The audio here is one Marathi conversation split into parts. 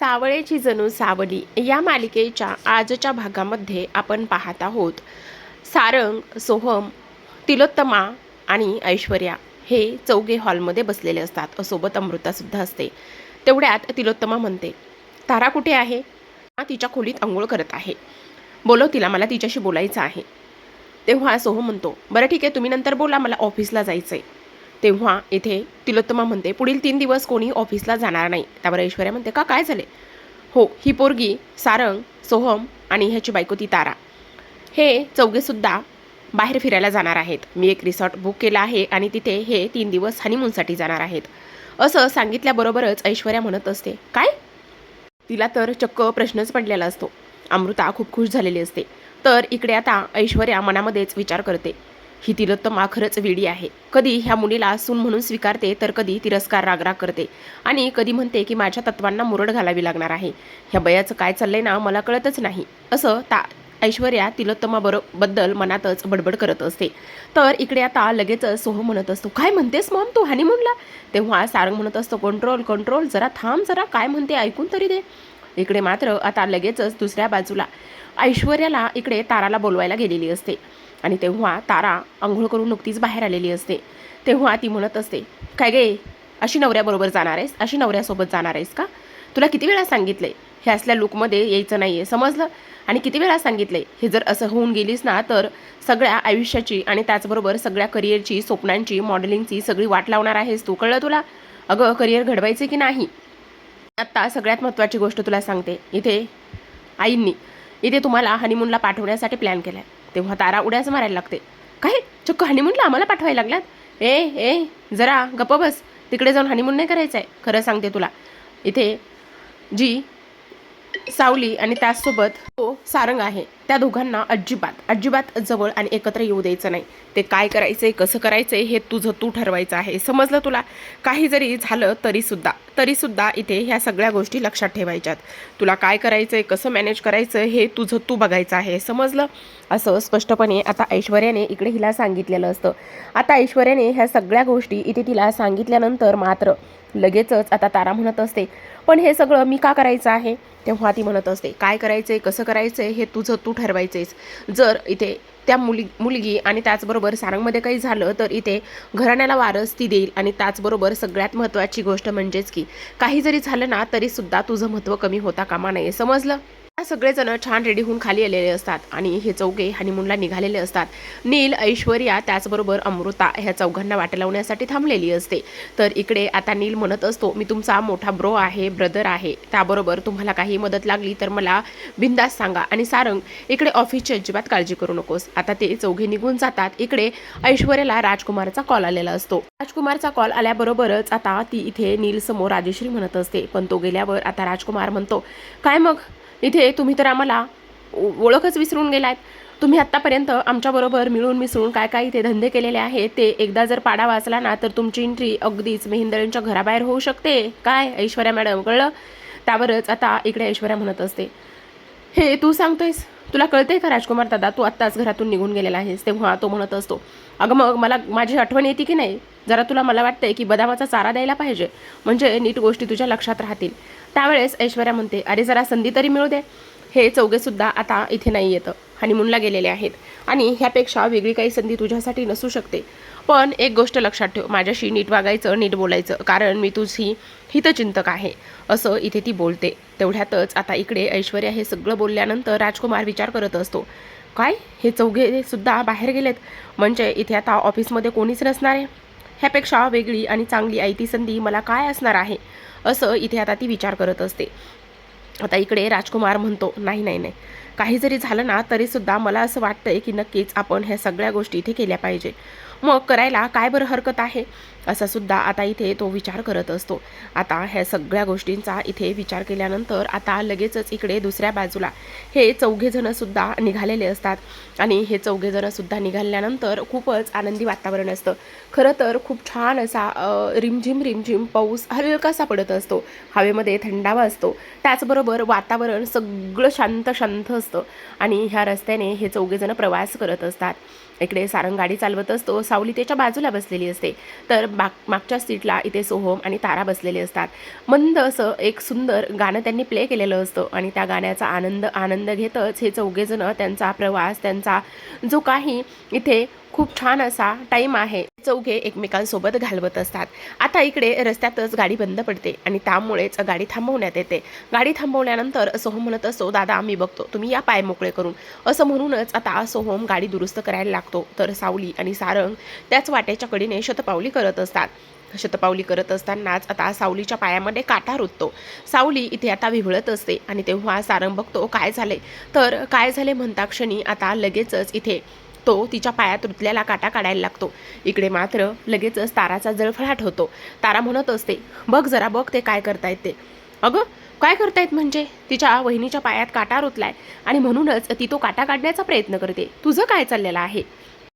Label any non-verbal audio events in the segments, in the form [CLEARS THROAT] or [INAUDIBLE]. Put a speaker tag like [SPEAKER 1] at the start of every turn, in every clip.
[SPEAKER 1] सावळेची जणू सावली या मालिकेच्या आजच्या भागामध्ये आपण पाहत आहोत. सारंग सोहम तिलोत्तमा आणि ऐश्वर्या हे चौघे हॉलमध्ये बसलेले असतात. सोबत अमृतासुद्धा असते. तेवढ्यात तिलोत्तमा म्हणते तारा कुठे आहे? हा तिच्या खोलीत आंघोळ करत आहे. बोलव तिला मला तिच्याशी बोलायचं आहे. तेव्हा सोहम म्हणतो बरं ठीक आहे तुम्ही नंतर बोला मला ऑफिसला जायचं आहे तेव्हा इथे तिलोत्तमा म्हणते पुढील तीन दिवस कोणी ऑफिसला जाणार नाही. त्यावर ऐश्वर्या म्हणते का काय झाले? हो ही पोरगी सारंग सोहम आणि ह्याची बायको ती तारा. हे चौघेसुद्धा बाहेर फिरायला जाणार आहेत. मी एक रिसॉर्ट बुक केला आहे आणि तिथे हे तीन दिवस हनीमूनसाठी जाणार आहेत. असं सांगितल्याबरोबरच ऐश्वर्या म्हणत असते काय? तिला तर चक्क प्रश्नच पडलेला असतो. अमृता खूप खुश झालेली असते. तर इकडे आता ऐश्वर्या मनामध्येच विचार करते. ही तिलोत्तमा खरंच वेडी आहे. कधी ह्या मुलीला सून म्हणून स्वीकारते तर कधी तिरस्कार रागराग करते. आणि कधी म्हणते की माझ्या तत्वांना मुरड घालावी लागणार आहे. ह्या बयाचं काय चाललंय ना मला कळतच नाही. असं ता ऐश्वर्या तिलोत्तमा बरो बद्दल मनातच बडबड करत असते. तर इकडे आता लगेचच सोह म्हणत असतो काय म्हणतेस मॉम? तू हनीमूनला तेव्हा सारंग म्हणत असतो कंट्रोल कंट्रोल जरा थांब जरा काय म्हणते ऐकून तरी दे. इकडे मात्र आता लगेचच दुसऱ्या बाजूला ऐश्वर्याला इकडे ताराला बोलवायला गेलेली असते. आणि तेव्हा तारा आंघोळ करून नुकतीच बाहेर आलेली असते. तेव्हा ती म्हणत असते काय गे अशी नवऱ्याबरोबर जाणार आहेस? अशी नवऱ्यासोबत जाणार आहेस का? तुला किती वेळा सांगितलंय हे असल्या लुकमध्ये यायचं नाही आहे समजलं? आणि किती वेळा सांगितलंय हे जर असं होऊन गेलीस ना तर सगळ्या आयुष्याची आणि त्याचबरोबर सगळ्या करिअरची स्वप्नांची मॉडेलिंगची सगळी वाट लावणार आहेस तू कळलं तुला? अगं करिअर घडवायचे की नाही? आत्ता सगळ्यात महत्त्वाची गोष्ट तुला सांगते. इथे आईंनी इथे तुम्हाला हनीमूनला पाठवण्यासाठी प्लॅन केला आहे तेव्हा तारा उड्याच मारायला लागते. काय? चक्क हनीमूनला आम्हाला पाठवायला लागल्यात ए ए जरा गप्प बस. तिकडे जाऊन हनीमून नाही करायचं आहे खरं सांगते तुला. इथे जी सावली आणि त्याचसोबत तो सारंग आहे. त्या दोघांना अजिबात अजिबात जवळ आणि एकत्र येऊ द्यायचं नाही. ते काय करायचंय कसं करायचंय हे तुझं तू ठरवायचं आहे. समजलं तुला? काही जरी झालं तरीसुद्धा तरीसुद्धा इथे ह्या सगळ्या गोष्टी लक्षात ठेवायच्यात. तुला काय करायचंय कसं मॅनेज करायचं हे तुझं तू बघायचं आहे. समजलं? असं स्पष्टपणे आता ऐश्वर्याने इकडे हिला सांगितलेलं असतं. आता ऐश्वर्याने ह्या सगळ्या गोष्टी इथे तिला सांगितल्यानंतर मात्र लगेचच आता तारा म्हणत असते पण हे सगळं मी का करायचं आहे? तेव्हा ती म्हणत असते काय करायचं आहे कसं करायचं आहे हे तुझं तू ठरवायचंयस. जर इथे त्या मुली मुलगी आणि त्याचबरोबर सारंगमध्ये काही झालं तर इथे घराण्याला वारस ती देईल. आणि त्याचबरोबर सगळ्यात महत्त्वाची गोष्ट म्हणजेच की काही जरी झालं ना तरीसुद्धा तुझं महत्त्व कमी होता कामा नये. समजलं? सगळेजण छान रेडी होऊन खाली आलेले असतात आणि हे चौघे हनीमूनला निघालेले असतात. नील ऐश्वर्या त्याचबरोबर अमृता ह्या चौघांना वाटे लावण्यासाठी थांबलेली असते. तर इकडे आता नील म्हणत असतो मी तुमचा मोठा ब्रो आहे ब्रदर आहे. त्याबरोबर तुम्हाला काही मदत लागली तर मला बिंदास सांगा आणि सारंग इकडे ऑफिसची अजिबात काळजी करू नकोस. आता ते चौघे निघून जातात. इकडे ऐश्वर्याला राजकुमारचा कॉल आलेला असतो. राजकुमारचा कॉल आल्याबरोबरच आता ती इथे नील समोर राजेश्री म्हणत असते. पण तो गेल्यावर आता राजकुमार म्हणतो काय मग? इथे तुम्ही तर आम्हाला ओ- ओळखच विसरून गेलात. तुम्ही आत्तापर्यंत आमच्याबरोबर मिळून मिसळून काय काय इथे धंदे केलेले आहेत ते एकदा जर पाडा वाचला ना तर तुमची एंट्री अगदीच मेहिंदळींच्या घराबाहेर होऊ शकते. काय ऐश्वर्या मॅडम कळलं? त्यावरच आता इकडे ऐश्वर्या म्हणत असते. हे तू सांगतोयस? तुला कळते का राजकुमार दादा तू आत्ताच घरातून निघून गेलेला आहेस तेव्हा तो म्हणत असतो. अगं मग मला माझी आठवण येते की नाही? जरा तुला मला वाटतंय की बदामाचा चारा द्यायला पाहिजे. म्हणजे नीट गोष्टी तुझ्या लक्षात राहतील. त्यावेळेस ऐश्वर्या म्हणते अरे जरा संधी तरी मिळू दे. हे चौघेसुद्धा आता इथे नाही येतं. हनीमूनला गेलेले आहेत. आणि ह्यापेक्षा वेगळी काही संधी तुझ्यासाठी नसू शकते. पण एक गोष्ट लक्षात ठेव माझ्याशी नीट वागायचं नीट बोलायचं कारण मी तुझी हितचिंतक आहे असं इथे ती बोलते. तेवढ्यातच आता इकडे ऐश्वर्या हे सगळं बोलल्यानंतर राजकुमार विचार करत असतो. काय? हे चौघे सुद्धा बाहेर गेलेत? म्हणजे इथे आता ऑफिसमध्ये कोणीच नसणार आहे? ह्यापेक्षा वेगळी आणि चांगली आयती संधी मला काय असणार आहे? असं इथे आता ती विचार करत असते. आता इकडे राजकुमार म्हणतो नाही नाही नाही. काही जरी झालं ना तरीसुद्धा मला असं वाटतंय की नक्कीच आपण ह्या सगळ्या गोष्टी इथे केल्या पाहिजे. मग करायला काय बरं हरकत आहे? असा सुद्धा आता इथे तो विचार करत असतो. आता ह्या सगळ्या गोष्टींचा इथे विचार केल्यानंतर आता लगेचच इकडे दुसऱ्या बाजूला हे चौघेजणंसुद्धा निघालेले असतात. आणि हे चौघेजणंसुद्धा निघाल्यानंतर खूपच आनंदी वातावरण असतं. खरं तर खूप छान असा रिमझिम रिमझिम पाऊस हलकासा पडत असतो. हवेमध्ये थंडावा असतो. त्याचबरोबर वातावरण सगळं शांत शांत असतं. असतं. आणि ह्या रस्त्याने हे चौघेजणं प्रवास करत असतात. इकडे सारंग गाडी चालवत असतो. सावली त्याच्या बाजूला बसलेली असते. तर माग मागच्या सीटला इथे सोहम आणि तारा बसलेले असतात. मंद असं एक सुंदर गाणं त्यांनी प्ले केलेलं असतं. आणि त्या गाण्याचा आनंद आनंद घेतच हे चौघेजणं त्यांचा प्रवास त्यांचा जो काही इथे खूप छान असा टाईम आहे. चौघे एकमेकांसोबत घालवत असतात. आता इकडे रस्त्यातच गाडी बंद पडते आणि त्यामुळेच गाडी थांबवण्यात येते. गाडी थांबवल्यानंतर सोहम म्हणत असतो दादा आम्ही बघतो. तुम्ही या पाय मोकळे करून. असं म्हणूनच आता सोहम गाडी दुरुस्त करायला लागतो. तर सावली आणि सारंग त्याच वाट्याच्या कडीने शतपावली करत असतात. शतपावली करत असतानाच आता सावलीच्या पायामध्ये काटा रुततो. सावली इथे आता विवळत असते आणि तेव्हा सारंग बघतो काय झाले? तर काय झाले? म्हणता क्षणी आता लगेचच इथे तो तिच्या पायात रुतल्याला काटा काढायला लागतो. इकडे मात्र लगेचच ताराचा जळफळाट होतो. तारा म्हणत असते बघ जरा बघ ते काय करतायत ते. अगं काय करतायत म्हणजे? तिच्या वहिनीच्या पायात काटा रुतलाय आणि म्हणूनच ती तो काटा काढण्याचा प्रयत्न करते. तुझं काय चाललेलं आहे?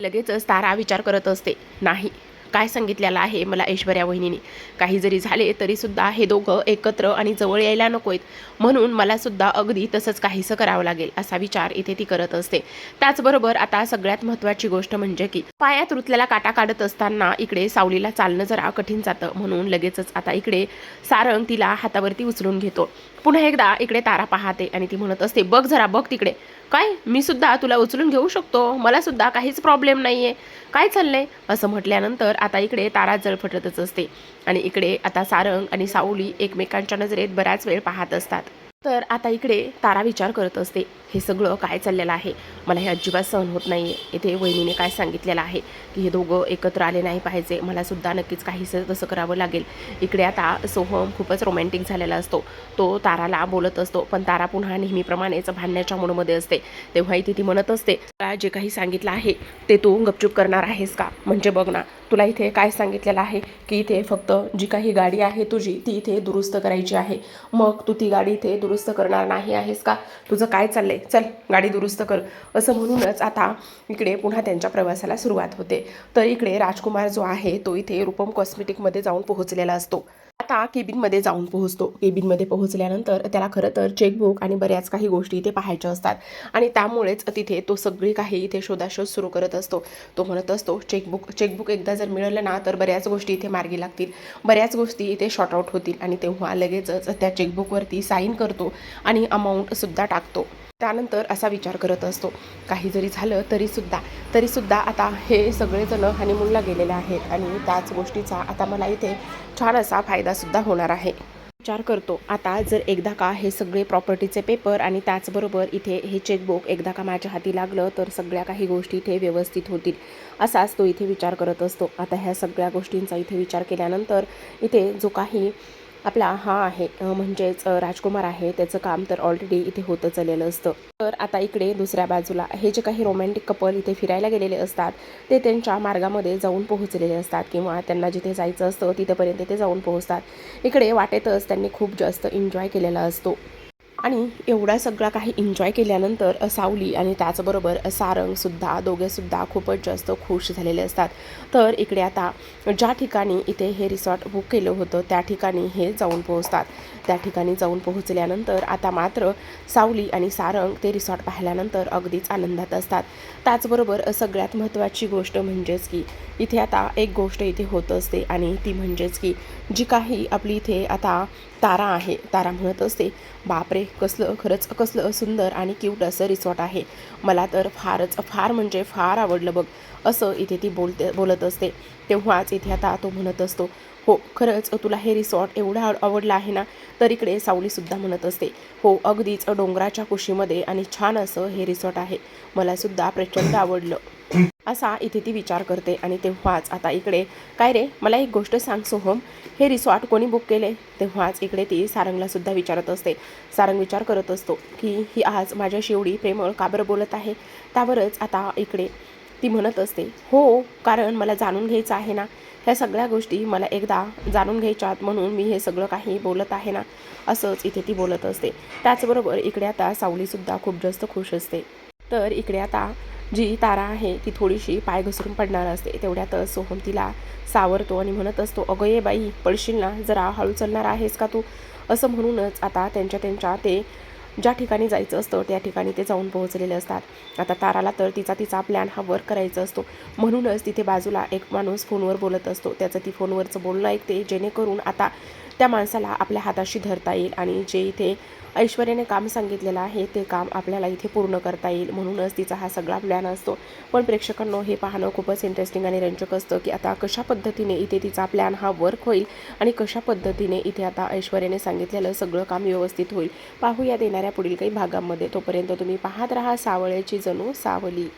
[SPEAKER 1] लगेचच तारा विचार करत असते नाही काय सांगितलेलं आहे मला ऐश्वर्या वहिनीने? काही जरी झाले तरी सुद्धा हे दोघं एकत्र आणि जवळ यायला नकोयत म्हणून मला सुद्धा अगदी तसंच काहीसं करावं लागेल असा विचार इथे ती करत असते. त्याचबरोबर आता सगळ्यात महत्त्वाची गोष्ट म्हणजे की पायात रुतल्याला काटा काढत असताना इकडे सावलीला चालणं जरा कठीण जातं. म्हणून लगेचच आता इकडे सारंग तिला हातावरती उचलून घेतो. पुन्हा एकदा इकडे तारा पाहते आणि ती म्हणत असते बघ जरा बघ तिकडे. काय? मी सुद्धा तुला उचलून घेऊ शकतो. मला सुद्धा काहीच प्रॉब्लेम नाही आहे काय चाललंय? असं म्हटल्यानंतर आता इकडे तारा जळफटतच असते. आणि इकडे आता सारंग आणि सावली एकमेकांच्या नजरेत बराच वेळ पाहत असतात. तर आता इकडे तारा विचार करत असते. हे सगळं काय चाललेलं आहे? मला हे अजिबात सहन होत नाही आहे इथे वहिनीने काय सांगितलेलं आहे की हे दोघं एकत्र आले नाही पाहिजे. मला सुद्धा नक्कीच काहीसं तसं करावं लागेल. इकडे आता सोहम खूपच रोमॅन्टिक झालेला असतो. तो ताराला बोलत असतो पण तारा पुन्हा नेहमीप्रमाणेच भांडण्याच्या मूडमध्ये असते. तेव्हा इथे ती म्हणत असते मला जे काही सांगितलं आहे ते तू गपचूप करणार आहेस का? म्हणजे बघ ना तुला इथे काय सांगितलेलं आहे की इथे फक्त जी काही गाडी आहे तुझी ती इथे दुरुस्त करायची आहे. मग तू ती गाडी इथे दुरुस्त करणार नाही आहेस का? तुझं काय चाललंय? चल गाडी दुरुस्त कर. असं म्हणूनच आता इकडे पुन्हा त्यांच्या प्रवासाला सुरुवात होते. तर इकडे राजकुमार जो आहे तो इथे रूपम कॉस्मेटिकमध्ये जाऊन पोहोचलेला असतो. आता केबिनमध्ये जाऊन पोहोचतो. केबिनमध्ये पोहोचल्यानंतर त्याला खरं तर चेकबुक आणि बऱ्याच काही गोष्टी इथे पाहायच्या असतात. आणि त्यामुळेच तिथे तो सगळी काही इथे शोधाशोध सुरू करत असतो. तो म्हणत असतो चेकबुक चेकबुक एकदा जर मिळालं ना तर बऱ्याच गोष्टी इथे मार्गी लागतील. बऱ्याच गोष्टी इथे शॉर्ट आऊट होतील. आणि तेव्हा लगेचच त्या चेकबुकवरती साईन करतो आणि अमाऊंटसुद्धा टाकतो. त्यानंतर असा विचार करत असतो. काही जरी झालं तरीसुद्धा तरीसुद्धा आता हे सगळेजण हनीमूनला गेलेले आहेत आणि त्याच गोष्टीचा आता मला इथे छान असा फायदासुद्धा होणार आहे. विचार करतो आता जर एकदा का हे सगळे प्रॉपर्टीचे पेपर आणि त्याचबरोबर इथे हे चेकबुक एकदा का माझ्या हाती लागलं तर सगळ्या काही गोष्टी इथे व्यवस्थित होतील असाच तो इथे विचार करत असतो. आता ह्या सगळ्या गोष्टींचा इथे विचार केल्यानंतर इथे जो काही आपला हा आहे म्हणजेच राजकुमार आहे. त्याचं काम तर ऑलरेडी इथे होतं चाललेलं असतं. तर आता इकडे दुसऱ्या बाजूला हे जे काही रोमॅन्टिक कपल इथे फिरायला गेलेले असतात ते त्यांच्या मार्गामध्ये जाऊन पोहोचलेले असतात किंवा त्यांना जिथे जायचं असतं तिथंपर्यंत ते जाऊन पोहोचतात. इकडे वाटेतच त्यांनी खूप जास्त एन्जॉय केलेला असतो. आणि एवढा सगळा काही एन्जॉय केल्यानंतर सावली आणि त्याचबरोबर सारंगसुद्धा दोघेसुद्धा खूपच जास्त खुश झालेले असतात. तर इकडे आता ज्या ठिकाणी इथे हे रिसॉर्ट बुक केलं होतं त्या ठिकाणी हे जाऊन पोहोचतात. त्या ठिकाणी जाऊन पोहोचल्यानंतर आता मात्र सावली आणि सारंग ते रिसॉर्ट पाहिल्यानंतर अगदीच आनंदात असतात. त्याचबरोबर सगळ्यात महत्त्वाची गोष्ट म्हणजेच की इथे आता एक गोष्ट इथे होत असते आणि ती म्हणजेच की जी काही आपली इथे आता तारा आहे तारा म्हणत असते बापरे! कसलं खरंच कसलं सुंदर आणि क्यूट असं रिसॉर्ट आहे. मला तर फारच फार म्हणजे फार आवडलं बघ. असं इथे ती बोलते बोलत असते. तेव्हाच इथे आता तो म्हणत असतो हो खरंच तुला हे रिसॉर्ट एवढं आव- आवडलं आहे ना तर इकडे सावलीसुद्धा म्हणत असते. हो अगदीच डोंगराच्या कुशीमध्ये आणि छान असं हे रिसॉर्ट आहे. मला सुद्धा प्रचंड आवडलं. [CLEARS THROAT] असा इथे ती विचार करते आणि तेव्हाच आता इकडे काय रे मला एक गोष्ट सांग सोहम. हे रिसॉर्ट कोणी बुक केले? तेव्हाच इकडे ती सारंगला सुद्धा विचारत असते. सारंग विचार करत असतो की ही आज माझ्याशी एवढी प्रेमळ का बरं बोलत आहे? त्यावरच आता इकडे ती म्हणत असते हो कारण मला जाणून घ्यायचं आहे ना. ह्या सगळ्या गोष्टी मला एकदा जाणून घ्यायच्यात म्हणून मी हे सगळं काही बोलत आहे ना. असंच इथे ती बोलत असते. त्याचबरोबर इकडे आता सावलीसुद्धा खूप जास्त खुश असते. तर इकडे आता जी तारा आहे ती थोडीशी पाय घसरून पडणार असते. तेवढ्यातच सोहम तिला सावरतो आणि म्हणत असतो अगं ये बाई पडशील ना जरा हळू चालणार आहेस का तू? असं म्हणूनच आता त्यांच्या त्यांच्या ते ज्या ठिकाणी जायचं असतं त्या ठिकाणी ते जाऊन पोहोचलेले असतात. आता ताराला तर तिचा तिचा प्लॅन हा वर्क करायचा असतो. म्हणूनच तिथे बाजूला एक माणूस फोनवर बोलत असतो. त्याचं ती फोनवरचं बोलणं ऐकते जेणेकरून आता त्या माणसाला आपल्या हाताशी धरता येईल आणि जे इथे ऐश्वर्याने काम सांगितलेलं आहे ते काम आपल्याला इथे पूर्ण करता येईल म्हणूनच तिचा हा सगळा प्लॅन असतो. पण प्रेक्षकांनो हे पाहणं खूपच इंटरेस्टिंग आणि रंजक असतं की आता कशा पद्धतीने इथे तिचा प्लॅन हा वर्क होईल आणि कशा पद्धतीने इथे आता ऐश्वर्याने सांगितलेलं सगळं काम व्यवस्थित होईल. पाहूयात येणाऱ्या पुढील काही भागांमध्ये. तोपर्यंत तुम्ही पाहत राहा सावळ्याची जणू सावली.